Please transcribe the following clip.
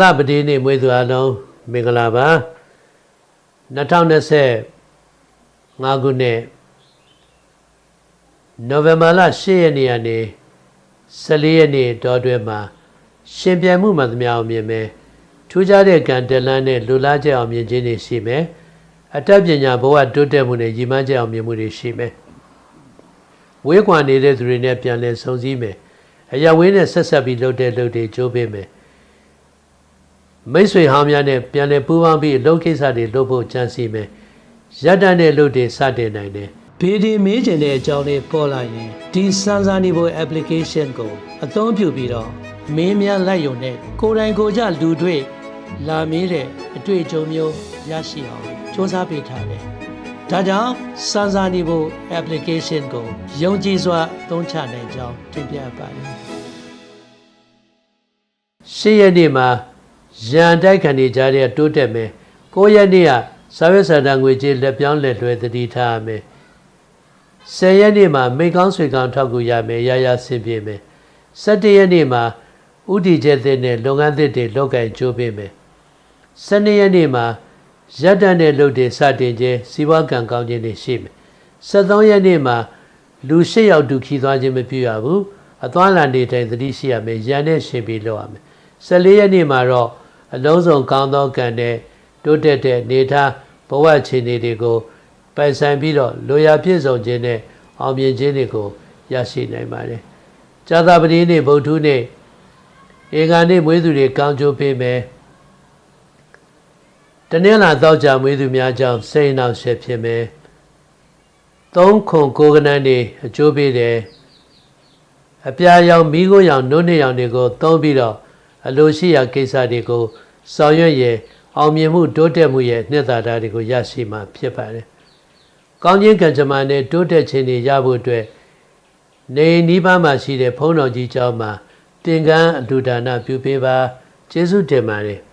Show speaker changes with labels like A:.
A: သပတိနေ့မွေးသူအလုံးမင်္ဂလာပါ2025ခုနှစ်နိုဝင်ဘာလ10ရက်နေ့ကနေ14ရက်နေ့တောအတွင်းမှာရှင်ပြန်မှုမှသမျှအောင်မြင်မယ်ထူးခြားတဲ့ကံတက်လန်းနဲ့လူလားချက်အောင်မြင်ခြင်းတွေရှိမယ်အတတ်ပညာဘဝတိုးတက်မှုနဲ့ရည်မှန်းချက်အောင်မြင်မှုတွေရှိမယ်ဝေးကွာနေတဲ့သူတွေနဲ့ပြန်လည်ဆုံစည်းမယ်အရာဝေးနဲ့ဆက်ဆက်ပြီးလှုပ်တဲ့လှုပ်တွေကြိုးပေးမယ် မိတ်ဆွေဟောင်းများနဲ့ပြန်လည်ပူးပေါင်းပြီးအလုပ်ကိစ္စတွေလုပ်ဖို့ကြံစီမယ်။ရပ်တန့်တဲ့လုပ်တွေစတင်နိုင်တယ်။ဘေဒီမေးကျင်တဲ့အကြောင်းလေးပေါ်လာရင်ဒီစမ်းစာနေဖို့ application ကိုအသုံးပြုပြီးတော့မင်းများလိုက်ရုံနဲ့ကိုယ်တိုင်ကိုယ်ကျလူတွေလာမေးတဲ့အတွေ့အကြုံမျိုးရရှိအောင်စ조사ပေးထားတယ်။ဒါကြောင့်စမ်းစာနေဖို့ application ကိုယုံကြည်စွာသုံးချနိုင်ကြောင်းတင်ပြပါတယ်။ရှေ့ရက်နေ့မှာ ရန်တိုက်ခံနေကြတဲ့တိုးတက်မယ်ကိုရက်နေ့ကစာရွက်စာတမ်းငွေကြေးလက်ပြောင်းလက်လွှဲသတိထားရမယ်ဆယ်ရက်နေ့မှာမိကောင်းဆွေကောင်းထောက်ကူရမယ်ရရဆင်ပြေမယ်၁၇ရက်နေ့မှာဥတီကျက်တဲ့နဲ့လုပ်ငန်းသစ်တွေလုပ်ကင်ကြိုးပေးမယ်၁၂ရက်နေ့မှာရက်တန်တဲ့လုပ်တွေစတင်ခြင်းစီးပွားကံကောင်းခြင်းတွေရှိမယ်၁၃ရက်နေ့မှာလူ၈ယောက်တူခီးသွားခြင်းမပြုရဘူးအသွားလန်နေတိုင်းသတိရှိရမယ်ရန်နဲ့ရှင်ပြီးလုပ်ရမယ်၁၄ရက်နေ့မှာတော့ အလုံးစုံကောင်းသောကံနဲ့တိုးတက်တဲ့နေထားဘဝအခြေအနေတွေကိုပိုင်ဆိုင်ပြီးတော့လိုရာပြည့်စုံခြင်းနဲ့အောင်မြင်ခြင်းတွေကိုရရှိနိုင်ပါတယ်။ဇာတာပတိနေ့ဗုဒ္ဓဟူးနေ့ဧကနေ့မွေးသူတွေကောင်းကျိုးပေးမယ်။တနင်္လာသောကြာမွေးသူများကြောင့်စိတ်နှောက်ရှက်ဖြစ်မယ်။သုံးခွန်ကိုကနန်းတွေအကျိုးပေးတယ်။အပြာရောင်မိခိုးရောင်နှုတ်နှစ်ရောင်တွေကိုသုံးပြီးတော့ အလိုရှိရာကိစ္စတွေကိုဆောင်ရွက်ရအောင်မြင်မှုတိုးတက်မှုရဲ့နှစ်သာရတွေကိုရရှိမှာဖြစ်ပါတယ်။ကောင်းခြင်းကံကြမ္မာနဲ့တိုးတက်ခြင်းတွေရဖို့အတွက်နေနီးပါးမှာရှိတဲ့ဘုန်းတော်ကြီးကျောင်းမှာသင်္ကန်းအလှူဒါနပြုပေးပါကျေးဇူးတင်ပါတယ်။